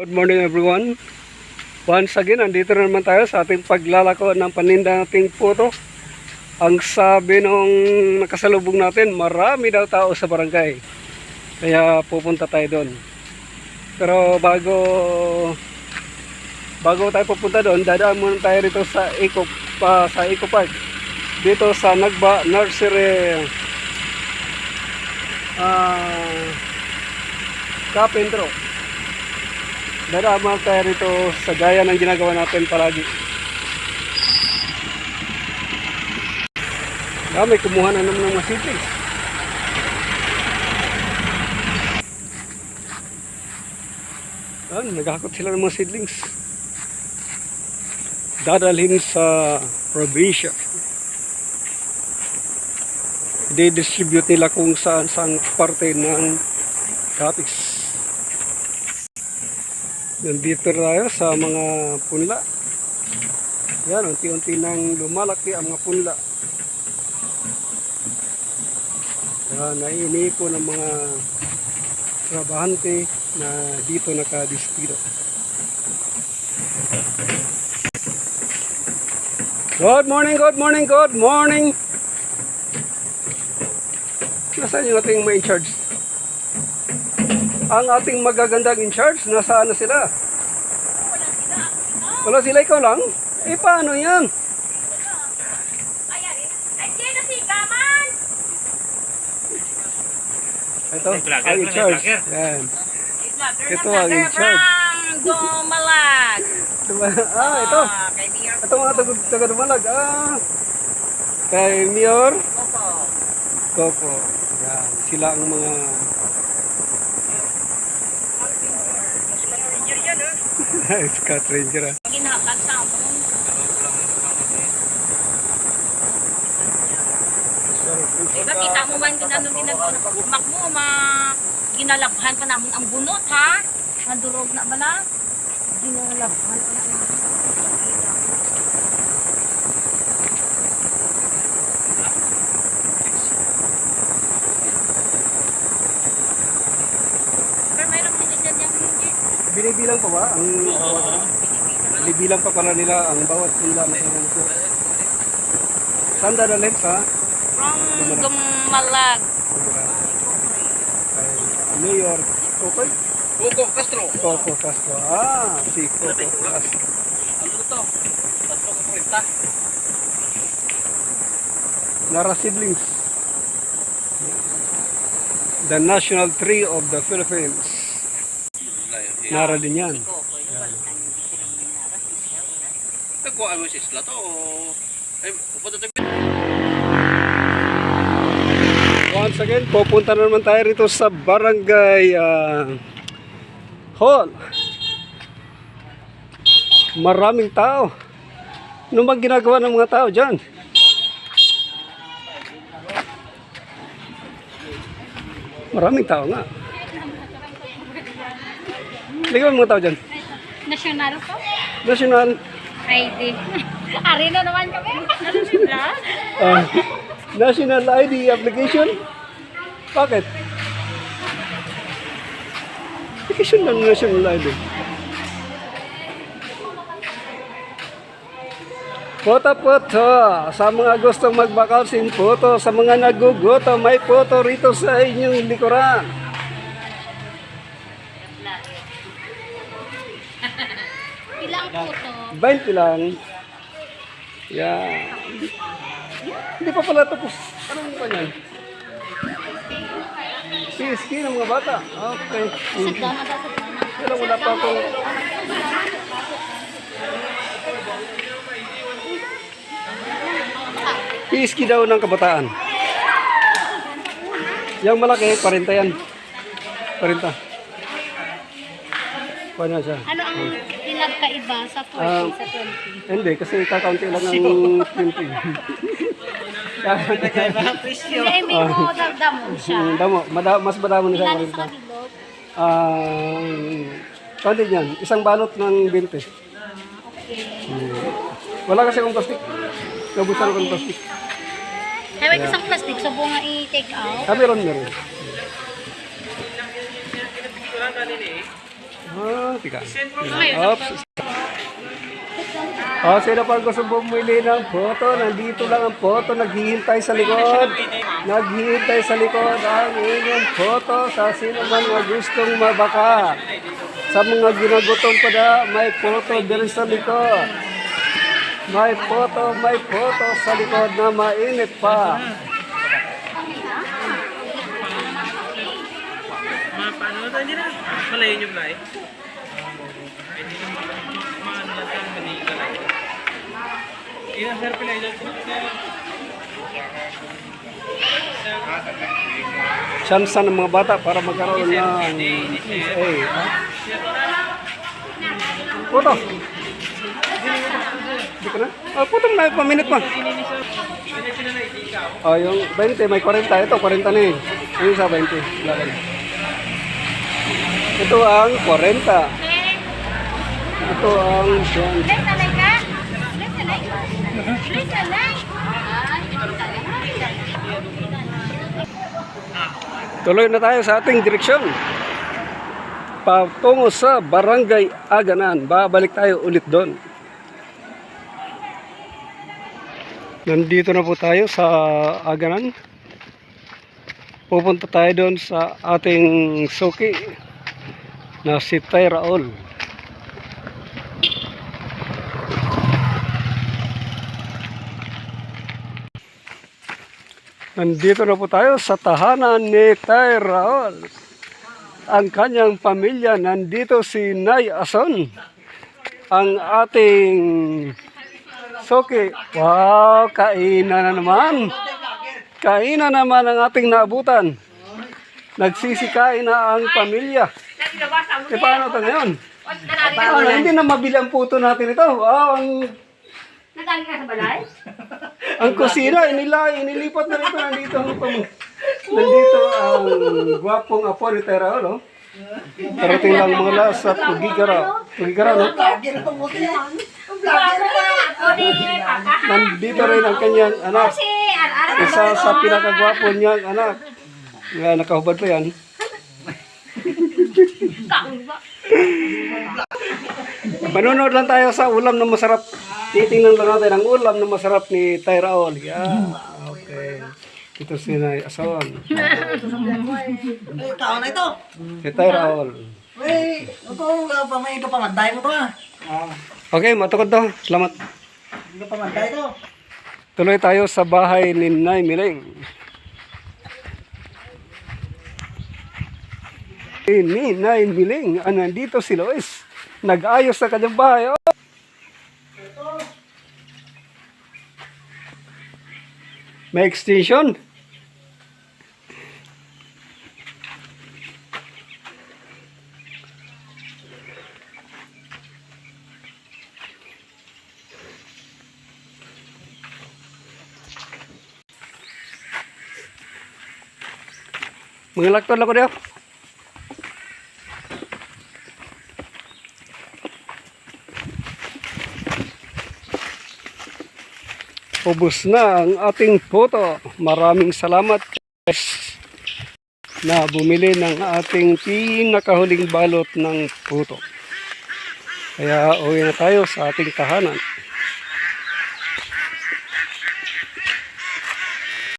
Good morning everyone. Once again, andito na naman tayo sa ating paglalako ng paninda nating puto. Ang sabi nung nakasalubong natin, marami daw tao sa barangay. Kaya pupunta tayo doon. Pero bago bago tayo pupunta doon, dadaan muna tayo rito sa Eco pa sa Eco Park. Dito sa Nagba Nursery ah Kapentro. Darama tayo rito sa gaya ng ginagawa natin palagi. Dami, kumuha na naman ng seedlings. Yan, naghakot sila ng mga seedlings. Dadalhin sa probinsya. I-distribute nila kung saan saan parte ng kapis. Nandito tayo sa mga punla. Yan, unti-unti nang lumalaki ang mga punla. Yan, naiinipo ng mga trabahante na dito nakadistiro. Good morning, good morning, good morning! Nasaan yung ating may in charge? Ang ating magagandang in charge, nasaan na sila? Wala sila, ikaw lang? Eh, paano yan? Ito, ang in charge. Yan. Ito ang in charge. Dumalag. Ah, ito. Ah, kay Mayor Ito mga taga, taga Dumalag. Ah, kay Mayor Coco. Coco. Yan. Sila ang mga... Ranger yan, eh. Scott Ranger. ah. Ginhatag sa amon. Diba, kita mo man kung anong ginagawa mo, ma ginalabhan pa namin ang bunot, ha? Nadurog na ba na? Ginalabhan pa namin. Pero mayroong minsan niyang hindi. Binibilang pa ba ang bawat? Binibilang pa pala nila ang bawat pila na ko. Saan dadalhin sa? From Dumalag. Kay Mayor Coco. Hugo Castro. Coco Castro. Ah, si Coco Castro. Ano to? Tatlo ka kwenta. Nara Seedlings. The national tree of the Philippines. Nara din yan. Nagkuha mo si Isla to. Ay, pupunta tayo. Once again, pupunta na naman tayo rito sa barangay ah, hall. Maraming tao. Ano bang ginagawa ng mga tao dyan? Maraming tao nga. Ligaw mga tao dyan. National ko? National ID. Ari na naman kami. National? ah, National ID application. Bakit? Application ng National ID. Photo photo sa mga gustong magbakal sin photo sa mga naguguto may photo rito sa inyong likuran. 20 lang. Yeah. Hindi pa pala tapos. Anong pa yan? CSK ng mga bata. Okay. Pero wala pa akong... Piski daw ng kabataan. Yung malaki, 40 yan. 40. Paano siya? Ano ang pinagkaiba sa 40 Ah, sa 20? Hindi, kasi kakaunti lang ang 20. presyo. Hindi, may mo dagdamo siya. Hmm, Damo, mada, mas madamo na siya Ilan sa 40. bilog? Ah, kaunti niyan. Isang balot ng 20. Okay. Wala kasi akong plastic. Nabusan ko ng plastic. Ay, wait, isang plastic. So, bunga i-take out. Ah, meron meron. Ah, tika. Oops. Oh, sino pa gusto bumili ng photo? Nandito lang ang photo. Naghihintay sa likod. Naghihintay sa likod ang inyong photo sa sino man na gustong mabaka. Sa mga ginagutom pa na, may photo din sa likod. May photo, may photo sa likod na mainit pa. Mga paano na tayo nila? Malayo nyo ba eh? Pwede nyo maano lang tayo manila lang. Sir pala ilan po? Tsansa ng mga bata para magkaroon ng eh, ha? Photo. Hindi ka na? Ah, photo na, paminit pa. Oh, yung 20, may 40. Ito, 40 na eh. Yung isa, 20. Wala ka na. Ito ang 40. Ito ang 20. Tuloy na tayo sa ating direksyon. Patungo sa Barangay Aganan. Babalik tayo ulit doon. Nandito na po tayo sa Aganan. Pupunta tayo doon sa ating suki na si Tay Raul. Nandito na po tayo sa tahanan ni Tay Raul. Ang kanyang pamilya, nandito si Nay Ason. Ang ating Soki. Wow, kainan na naman. Kainan naman ang ating naabutan. Nagsisikain na ang pamilya. E paano ito ngayon? Ano, hindi na mabili ang puto natin ito. Wow, ang Nadali ka sa balay? Ang kusina, inila, inilipat na rito. Nandito ang pam- Nandito ang gwapong apo ni Tera, no? Parating lang mga las sa Tugigara. Tugigara, no? Nandito rin ang kanyang anak. Isa sa pinakagwapo niyang anak. Nga, nakahubad pa yan. Manonood lang tayo sa ulam na masarap. Titingnan lang natin ang ulam na masarap ni Tyraol. Yan. Okay. Ito si Nay Asawan. Eh, tao na ito. Si Tyraol. Wait, ito, may ito pamanday mo to ah. Okay, matukod daw. Salamat. Hindi pamanday to. Tuloy tayo sa bahay ni Nay Miling. Ni Nay Miling, ah, nandito si Lois. Nag-ayos sa kanyang bahay. Oh. May extension. Mga lakton lang ko diyo. Ubus na ang ating photo. Maraming salamat guys na bumili ng ating pinakahuling balot ng puto. Kaya uwi na tayo sa ating tahanan.